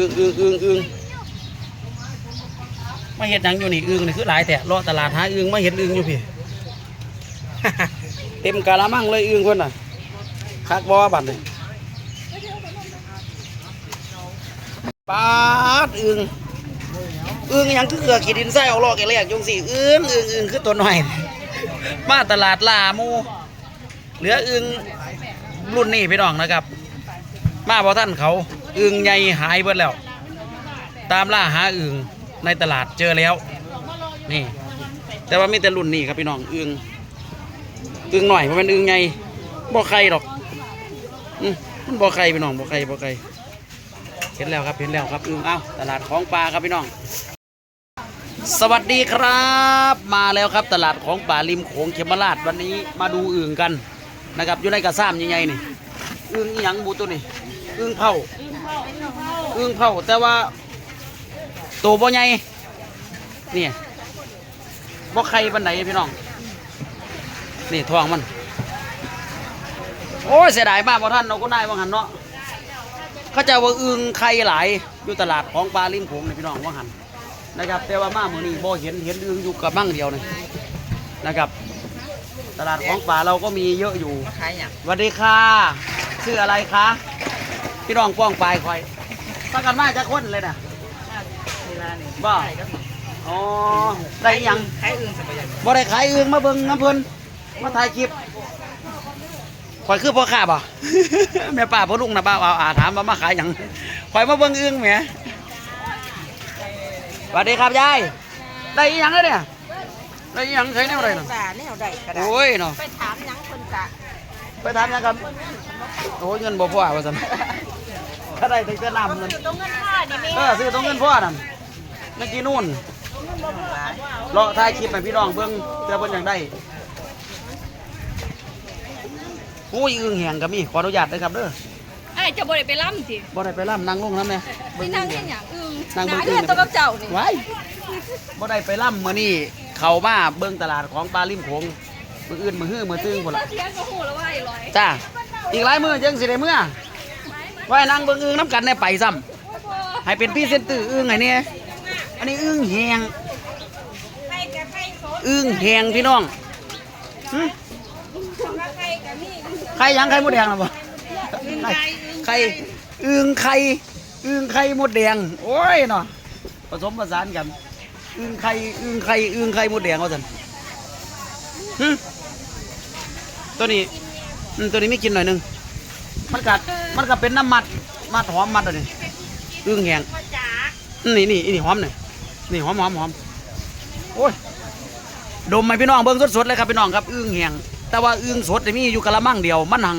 อึงอึงอึงอึงมาเห็ดหยังอยู่นี่อึงนี่คือหลายแต่เลาะตลาดหาอึงมาเห็นอึงอยู่พี่ เต็มกะละมังเลยอึงเพิ่นน่ะคักบ่บัดนี่ปาดอึงอึงหยังคือเกลือขีดดินไส้ออกลอกแกแรกจงสิอึงอึงอึงคือตัวหน้อย มาตลาดลาหมูเหลืออึงรุ่นนี้พี่น้องนะครับ มาพอท่านเขา อึงใหญ่หายเบิดแล้ว ตามล่าหาอึงในตลาดเจอแล้ว นี่ แต่ว่ามีแต่รุ่นนี้ครับพี่น้องอึงอึงหน่อยเพราะมันอึงใหญ่บ่ไข่หรอกอมันบ่ไข่พี่น้องบ่ไข่บ่ไข่เห็นแล้วครับเห็นแล้วครับอึงเอ้าตลาดของปลาครับพี่น้อง สวัสดีครับ มาแล้วครับตลาดของป่าริมโขงเขมราชวันนี้มาดูอึ่งกันนะครับอยู่ในกระซ้ำใหญ่ๆนี่อึ่งอหยังบูตัวนี่อึ่งเผา อึ่งเผาแต่ว่าตัวบ่ใหญ่นี่บ่ไข่บันไดพี่น้อง นี่ท้องมัน โอ้ยเสียดายมากพอท่านเราก็ได้ว่างหันเนาะเขาจะว่าอึ่งไข่หลายอยู่ตลาดของปลาริมโขงนี่พี่น้องว่างหันนะครับ แต่ว่ามาเมื่อนี้บ่เห็นเห็นอึงอยู่กับมั่งเดียวนี่นะครับ ตลาดของป่าเราก็มีเยอะอยู่ขายอย่างสวัสดีค่ะชื่ออะไรคะ พี่น้องป้องปลายคอยสักกันมาจะคนเลยนะเวลานี่บ่ขายก็มีอ๋อได้อิหยังขายอื่นสบายบ่ได้ขายอึงมาเบิ่งน้ำเพิ่นมาถ่ายคลิปคอยคือพ่อข้าบ่แม่ป้าพ่อลุงนะป้าเอาอาถามว่ามาขายหยังคอยมาเบิ่งอึงแหมสวัสดีครับยายได้อิหยังแล้วเนี่ยได้อิหยังใช้แนวอะไรเนาะตาแนวใดก็ได้โอ้ยเนาะไปถามหยังคนกะไปทำนะครับโอ้ยเงินบ่พอว่าซั่น ถ้าได้แต่น้ำเงินอยู่ตรงเงินค่านี่แม่เออซื้อตรงเงินพ่อนั่นเมื่อกี้นู่นรอถ่ายคลิปให้พี่น้องเบิ่งเพื่อเพิ่นอยากได้โอ้ยอึ้งแหงก็มีขออนุญาตนะครับเด้อไอ้ายจะบ่ได้ไปล่ำสิบ่ได้ไปล่ำนั่งลงน้ำแน่ที่นั่งเห็นอย่างอึ้งนั่งหเบิ่นางอึ้เพื่งอนตัวกับเจ้านี่ไว้บ่ได้ไปล่ำมื้อนี้เข้ามาเบิ่งตลาดของปลาริมโขงมื้ออื่นมื้อฮื้อมื้อตึงพุ่นล่ะเสียงก็หูแล้วว่าไอ้ร้อยจ้าอีกหลายมือยังสิได้เมื่อ ไว้นั่งเบิ่งอึ้งน้ำกันในไปซ้ำให้เป็นพรี่เซนเตอร์อึ้งไงเนี่ยอันนี้อึ้งแหงอึ้งแหงพี่น้องหึไข่หยังไข่มดแดงหรอบ่ไข่ไข่อึ้งไข่อึ้งไข่มดแดง โอ้ยเนาะผสมผสานกันอึ้งไข่อึ้งไข่อึ้งไข่มดแดงว่าซั่นหึตัวนี้อืมตัวนี้ไม่กินหน่อยหนึง มันกัดมันก็เป็นน้ำมัดมัดหอมมัดอันนี้อึ้งแหงอืมนี่นี่นี่หอมนี่นี่หอมหอมหอมโอ้ยดมไหมพี่น้องเบิ้งสดๆเลยครับพี่น้องครับอึ้งแหงแต่ว่าอึ้งสดนี่มีอยู่กะละมังเดียว มันหัง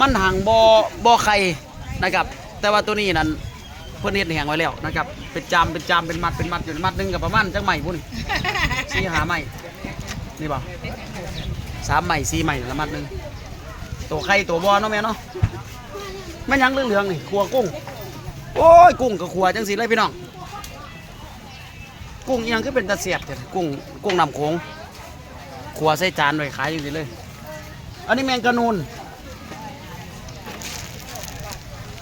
มันหังบอบอไข่นะครับ แต่ว่าตัวนี้นั่นเพื่อนเฮ็ดแหงไว้แล้วนะครับเป็นจามเป็นจามเป็นมัดเป็นมัดอยู่มัดหนึงกับประมาณจังใหม่พุ่นสี่หาใหม่นี่บ่สามใหม่สี่ใหม่ละมัดหนึง ตัวไข่ตัวบอเนาะแม่เนาะแม่นหยังเหลืองๆนี่ขัวกุ้ง โอ้ยกุ้งกับขัวจังสิเลยพี่น้อง กุ้งอิหยังคือเป็นตะเสียบเด้อกุ้งกุ้งนำโขงขัวใส่จานไว้ขายจังสิเลย อันนี้แมงกะนูน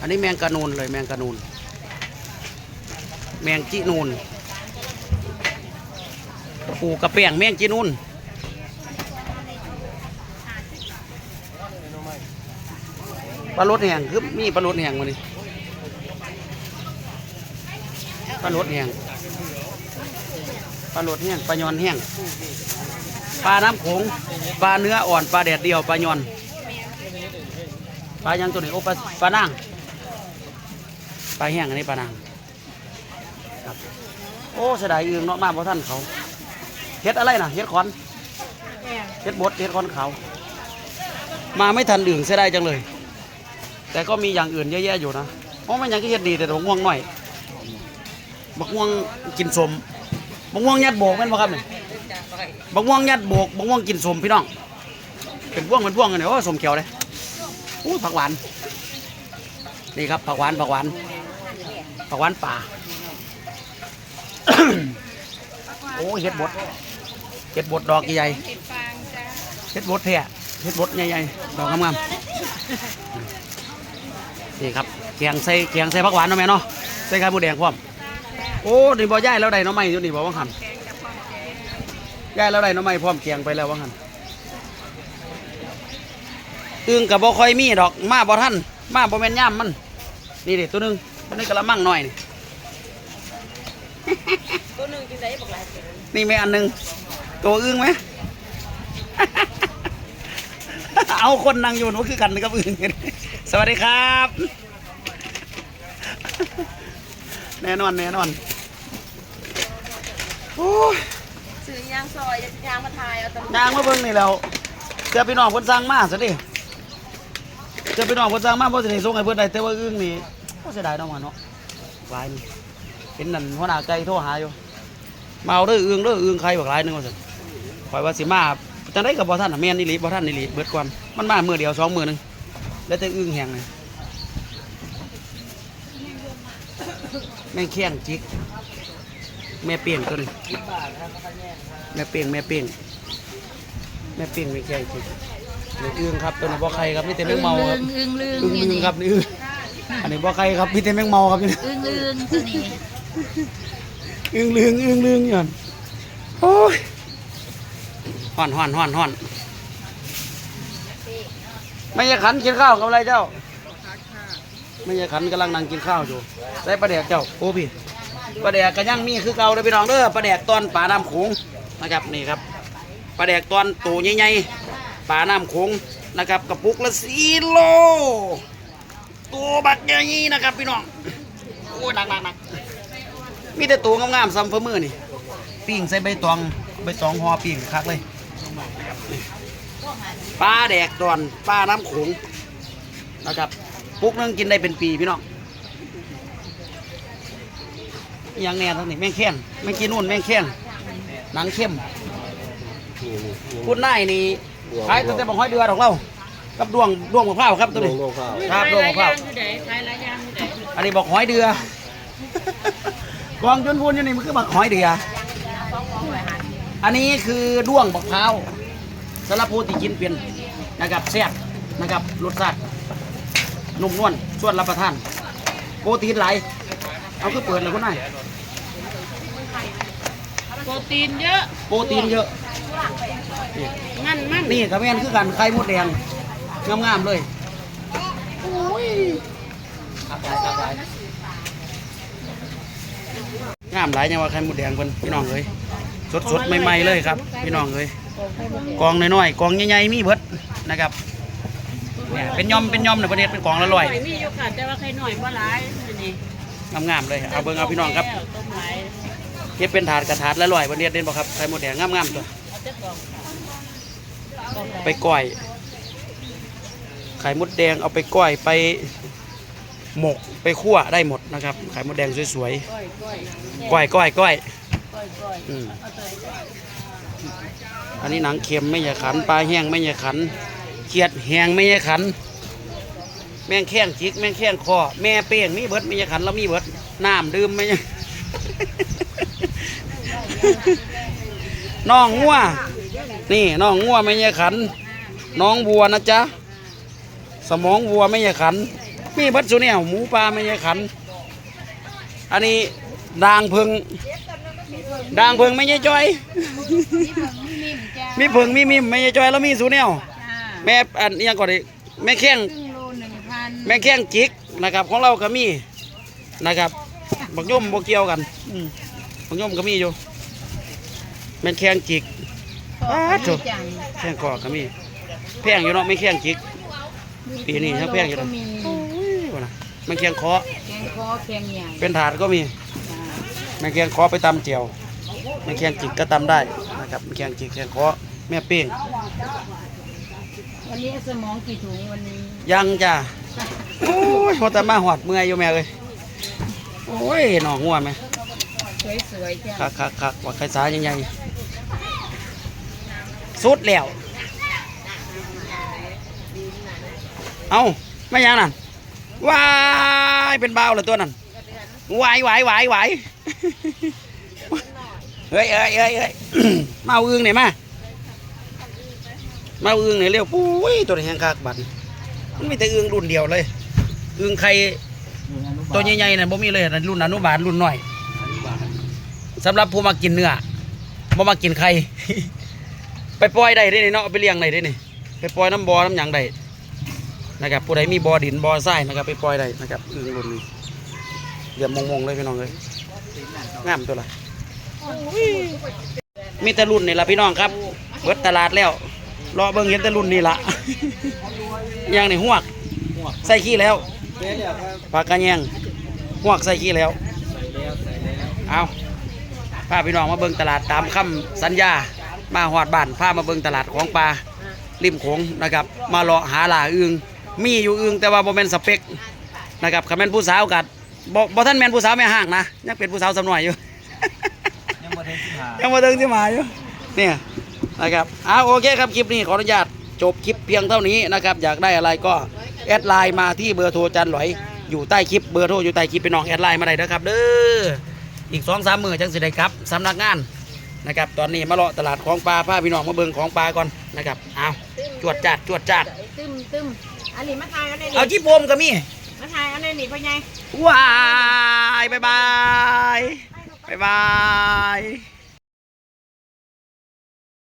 อันนี้แมงกะนูนเลยแมงกะนูน แมงจีนูนปูกระเปียงแมงจีนูน ปลารดแห้งคือมีปลารดแห้งมานี่ปลารดแห้งปลารดแห้งปลายอนแห้งปลาน้ำโขงปลาเนื้ออ่อนปลาแดดเดียวปลายอนปลายังตัวนี้โอ้ปลาปลานางปลาแห้งอันนี้ปลานางครับโอ้เสียดายอึงเนาะมาเพราะท่านเขาเฮ็ดอะไรนะเฮ็ดขอนเฮ็ดบดเฮ็ดขอนเขาวมาไม่ทันอึงเสียดายจังเลย แต่ก็มีอย่างอื่นเยอะแยะอยู่นะเพราะมันยังก็เฮ็ดดีแต่บักม่วงหน่อยบักม่วงกินสมบักม่วงยัดโบกแม่นบ่ครับเนี่ยบักม่วงยัดโบกบักม่วงกินสมพี่น้อง เป็นพวงเป็นพวงกันเนี่ยโอ้สมเขียวเลยอู้ผักหวาน นี่ครับผักหวานผักหวานผักหวานป่า โอ้เฮ็ดบดเฮ็ดบดดอกใหญ่เห็ดฟางจ้าๆเฮ็ดบดแท้เฮ็ดบดใหญ่ๆดอกงามๆ นี่ครับแกงใส่แกงใส่ผักหวานเนาะแม่เนาะใส่ไข่มดแดงพร้อมโอ้นี่บ่ย่ายแล้วได้เนาะไม่อยู่นี่บ่ว่าหันย่ายแล้วได้เนาะไม่พร้อมแกงไปแล้วว่าหันอึ่งกับบ่ค่อยมีดอกมาบ่ทันมาบ่แม่นย่ามมัน นี่ดิตัวหนึงตัวนี้กระมังหน่อยนี่ตัวหนึ่งกินได้บอกหลายตัวนี่แม่อันหนึงตัวอึ่งไหม เอาคนนั่งอยู่หนูคือกันกับอึ่งสวัสดีครับ แน่นอนแน่นอนโอ้ยซื้อยางซอยยางมาทายเอาตำยางมาเบิ่งนี่แล้วเจอพี่น้องเพิ่นสั่งมาซะดิเจอพี่น้องเพิ่นสั่งมาบ่สิได้ส่งให้เพิ่นได้แต่ว่าอึ้งนี่บ่เสียดายเนาะมันเนาะหลายนี่เป็นนั่นหัวหน้าไก่โทรหาอยู่มาเอาเด้ออึ้งเด้ออึ้งใครบักหลายหนึงว่าซั่นข่อยว่าสิมาจังได๋ก็บ่ทันน่ะแม่นอีหลีบ่ทันอีหลีเบิดก่อน มันมามื้อเดียวสองมื้อหนึงแล้วแต่อึ้งแห้งนี่แม่งแข้งจิก แม่เปียงตัวนี้แม่เปียงแม่เปียงแม่ปิ้งไม่แกงจริงเดี๋ยวอึ้งครับตัวนี้บ่ไข่ครับมีแต่แมงเมาครับอึ้งลึงอึ้งลึงครับนี่อึ้งอันนี้บ่ไข่ครับมีแต่แมงเมาครับนี่อึ้งลึงตัวนี้อึ้งลึงอึ้งลึงอยู่หั่นโอ้ยห่อนห่อนห่อนห่อน ไม่ใช่ขันกินข้าวกับอะไรเจ้า ไม่ใช่ขันกำลังนั่งกินข้าวอยู่ได้ปลาแดกเจ้าโอ้พี่ปลาแดกกระยั่งมีคือเก่าเลยพี่น้องเด้อปลาแดกตอนป่าน้ำโขงนะครับนี่ครับปลาแดกตอนโตใหญ่ๆปลาน้ำโขงนะครับกระปุกละสี่โลตัวบักใหญ่นะครับพี่น้องโอ้ยหนักหนักหนักมีแต่ตัวงามๆซ้ำฝ่ามือนี่ปิ้งใส่ใบตองใบตองห่อปิ้งคักเลย ปลาแดกตอนปลาน้ำโขงนะครับปุกนึงกินได้เป็นปีพี่น้องอหยังแน่ทั้งนี้แม่งแข้งแม่งกินนู่นแม่งแข้งหนังเข้มพูดนายนี่ขายตั้งแต่บอกห้อยเดือดของเรากับดวงดวงมะพร้าวครับตัวนี้ครับดวงมะพร้าวอันนี้บอกหอยเดือกองจนพูนอยู่นี่มันคือบักหอยเดืออันนี้คือด้วงมะพร้าว สำหรับผู้ที่กินเป็นนะครับแซ่บนะครับรสชาตินุ่มนวลชวนรับประทาน โปรตีนหลายเอาคือเปิดเลยคุณนายโปรตีนเยอะ โปรตีนเยอะ มันมันนี่กับแม่นคือกันไข่มดแดงงามๆเลยโอ้ยขับหลายขับหลายงามหลายยังว่าไข่มดแดงเพิ่นพี่น้องเอ้ยสดๆใหม่ๆเลยครับ พี่น้องเอ้ย กองน้อยๆกองใหญ่ๆมีเบิดนะครับเนี่ยเป็นย่อมเป็นย่อมในประเทศเป็นกองละร้อยมีอยู่ค่ะแต่ว่าใครหน่อยบ่หลายอันนี้งามๆเลยเอาเบิ่งเอาพี่น้องครับต้มหลายเฮ็ดเป็นถาดกระถาดละร้อยประเทศเด่นบ่ครับไข่มดแดงงามๆตัวเอาเจ้ากล่องไปก้อยไข่มดแดงเอาไปก้อยไปหมกไปคั่วได้หมดนะครับไข่มดแดงสวยก้อยก้อยๆก้อยก้อยก้อยก้อยก้อยอืม อันนี้หนังเค็มไม่ใช่ขัน ปลาแห้งไม่ใช่ขันเขียดแห้งไม่ใช่ขัน แมงแข้งจิก แมงแข้งคอ แม่เป้งมีเบิดไม่ใช่ขันแล้วมีเบิดน้ำดื่มไม่ใช่น้องงัวนี่น้องงัวไม่ใช่ขัน น้องวัวนะจ๊ะ สมองวัวไม่ใช่ขัน มีเบัดสุเนี่ยหมูปลาไม่ใช่ขัน อันนี้ด่างพึงด่างพึงไม่ใช่จอย มีพึงมีมิมไม่ใช่จอยแล้วมีสุเนี่ยแม่อันนี้ยังก่อนดิแม่แข้งครึ่งโลหนึ่งพันแม่แข้งจิกนะครับ ของเราก็มีนะครับบักย่อมบกเกี่ยวกันอืมบักย่อมก็มีอยู่ แม่แข้งจิกอ้าวโถ่จังแข้งคอก็มีแพงอยู่เนาะไม่แข้งจิก ปีนี้ถ้าแพงอยู่ก็นะมีว่านะแม่แข้งคอแกงคอแกงใหญ่เป็นถาดก็มี แม่แข้งคอไปตำเจียวแม่แข้งจิกก็ตำได้ นะครับแม่แข้งจิกแข้งคอแม่เป้งวันนี้สมองกี่ถุงวันนี้ยังจ้ะโอ้ยพอแต่มาหอดเมื่อยอยู่แม่เลยโอ้ยหนองงัวไหมสวยๆจ้ะคักคักคักว่าใครสายใหญ่ๆสุดแล้วเอาไม่ยังนั่นวายเป็นเบาวเลยตัวนั่นวายวายวายวาย เฮ้ยเฮ้ยเฮ้ยเฮ้ยมาเอาอึ้งหน่ยมามาเอาอึ้งหน่ยเร็วปุ้ยตัวแหงคักบัดมันมีแต่อึ้งรุ่นเดียวเลยอึ้งไข่ตัวใหญ่ๆนั่นบ่มีเลยนั่นรุ่นอนุบาลรุ่นหน้อยสำหรับผู้มากินเนื้อบ่มากินไข่ไปปล่อยได้ด้นี่เนาะไปเลี้ยงได้เด้นี่ไปปล่อยน้ำบ่อน้ำหยังได้นะครับผู้ใดมีบ่อดินบ่อทรายนะครับไปปล่อยได้นะครับอึ่งรุ่นนี้เดี๋ยวมงๆเลยพี่น้องเลยงามตัวละ มีแต่รุ่นนี่ละพี่น้องครับเบิดตลาดแล้ว รอเบิ่งเห็นแต่รุ่นนี่ละ ย่างนี่หวก ใส่ขี้แล้วปลากระแยงหวกใส่ขี้แล้ว เอาพาพี่น้องมาเบิ่งตลาดตามคำสัญญา มาหอดบ้านพามาเบิ่งตลาดของปลาริมโขงนะครับ มาเลาะหาหลาอึงมีอยู่อึงแต่ว่าบ่แม่นสเปกนะครับคันแม่นผู้สาวกัดบ่บ่ท่านแม่นผู้สาวแม่ห้างนะยังเป็นผู้สาวสำน่อยอยู่ ยังบ่ได้สิหายังมาเดินที่มาอยู่เนี่ยนะครับเอาโอเคครับคลิปนี้ขออนุญาตจบคลิปเพียงเท่านี้นะครับอยากได้อะไรก็แอดไลน์มาที่เบอร์โทรจันหลอยอยู่ใต้คลิปเบอร์โทรอยู่ใต้คลิปไปน้องแอดไลน์มาได้นะครับเด้ออีกสองสามมือจังสิได้ครับสำนักงานนะครับตอนนี้มาเลาะตลาดของปลาพาพี่น้องมาเบิ่งของปลาก่อนนะครับเอาจวดจัดจวดจัดตึมตึมอันนี้มาทายเอาในเอานี่จีโปมก็มีมาทายเอาในนี่พ่อใหญ่ว้ายบายบาย บายบาย